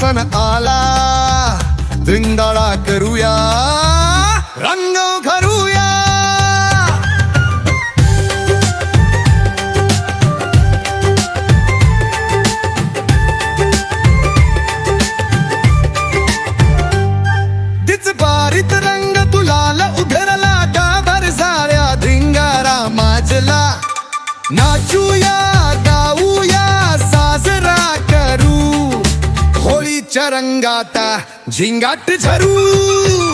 सण आला धिंगाळा करूया. रंग रंगाता झिंगाट झरू.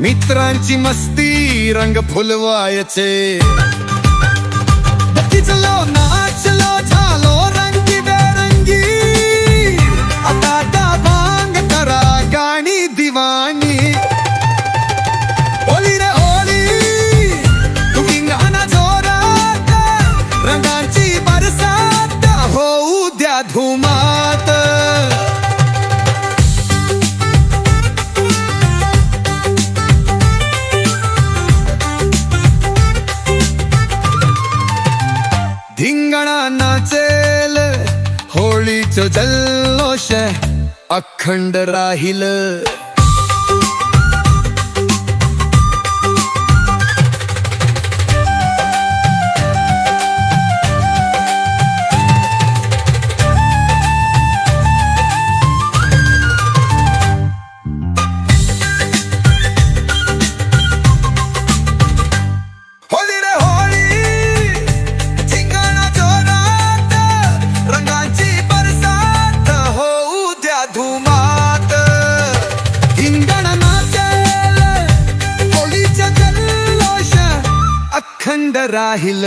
मित्रांची मस्ती रंग फुलवायचे. नाच भक्तीच जल्लोष अखंड राहिलं. ಅಖಂಡ ರಾಹಿಲ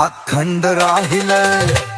अखंड राहिलं.